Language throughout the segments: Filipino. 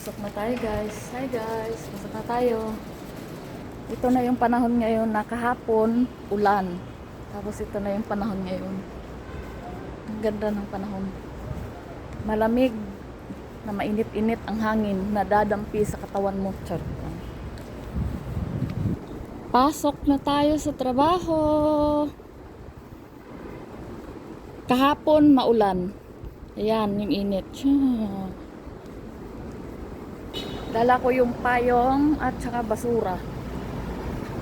Pasok na tayo guys. Hi guys. Pasok na tayo. Ito na yung panahon ngayon na kahapon, ulan. Tapos ito na yung panahon ngayon. Ang ganda ng panahon. Malamig na mainit-init ang hangin na dadampi sa katawan mo. Char. Pasok na tayo sa trabaho. Kahapon maulan. Ayan, yung init. Dala ko yung payong at saka basura.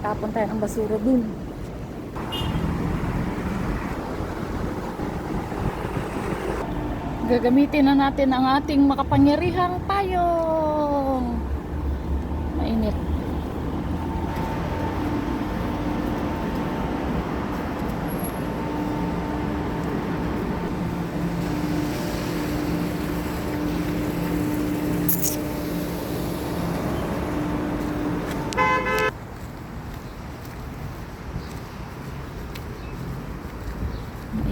Tapon tayo ng basura dun. Gagamitin na natin ang ating makapangyarihang payong. Mainit.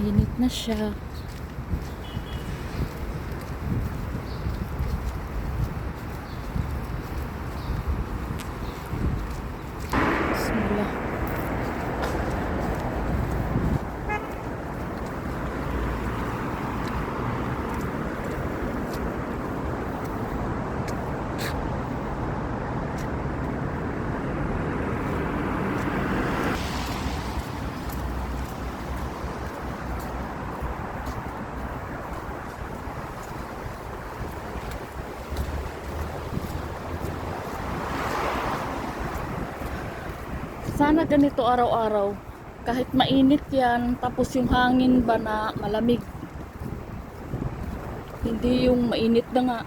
Mainit na siya. Bismillah. Sana ganito araw-araw. Kahit mainit yan, tapos yung hangin ba na malamig. Hindi yung mainit na nga.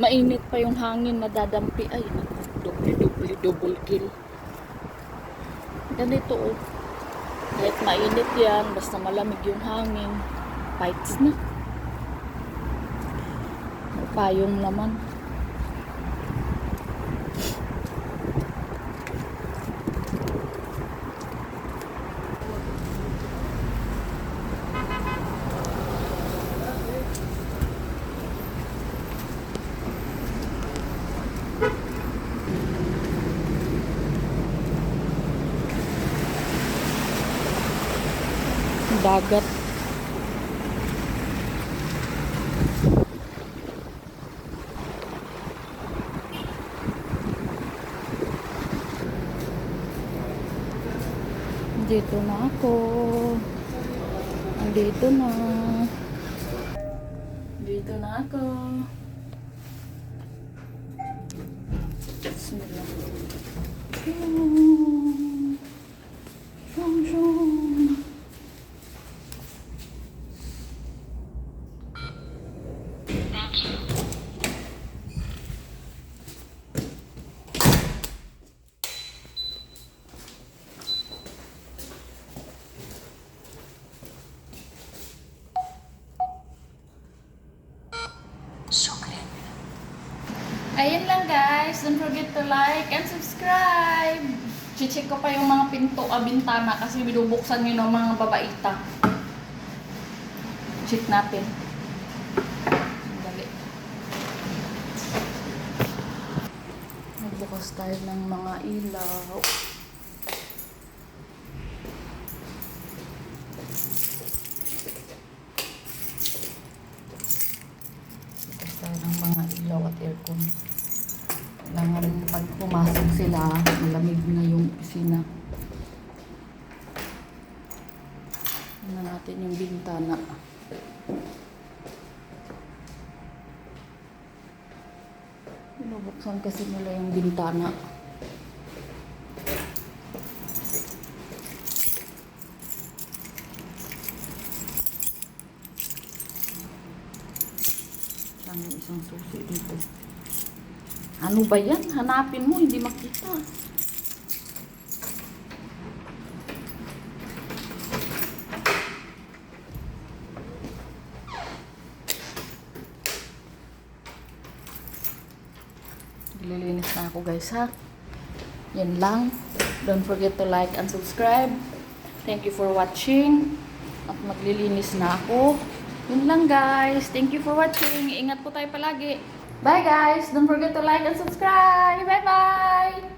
Mainit pa yung hangin na dadampi. Ay, naku, double, double, double kill. Ganito oh. Kahit mainit yan, basta malamig yung hangin. Fights na. Payong naman. Dagat. Dito na ako. Dito na. Dito na ako. Bismillah. Ayun lang guys. Don't forget to like and subscribe. Chicheck ko pa yung mga pinto a bintana kasi binubuksan yun ng mga babaita. Check natin. Dali. Nagbukas tayo ng mga ilaw. Tayo ng mga ilaw at aircon. Kailangan pag pumasok sila, malamig na yung pisina. Tingnan natin yung bintana. Binubuksan kasi nila yung bintana. Saan yung isang susi dito? Ano ba yan? Hanapin mo, hindi makita. Lilinis na ako guys ha. Yan lang. Don't forget to like and subscribe. Thank you for watching. At maglilinis na ako. Yun lang guys. Thank you for watching. Ingat po tayo palagi. Bye guys! Don't forget to like and subscribe! Bye-bye!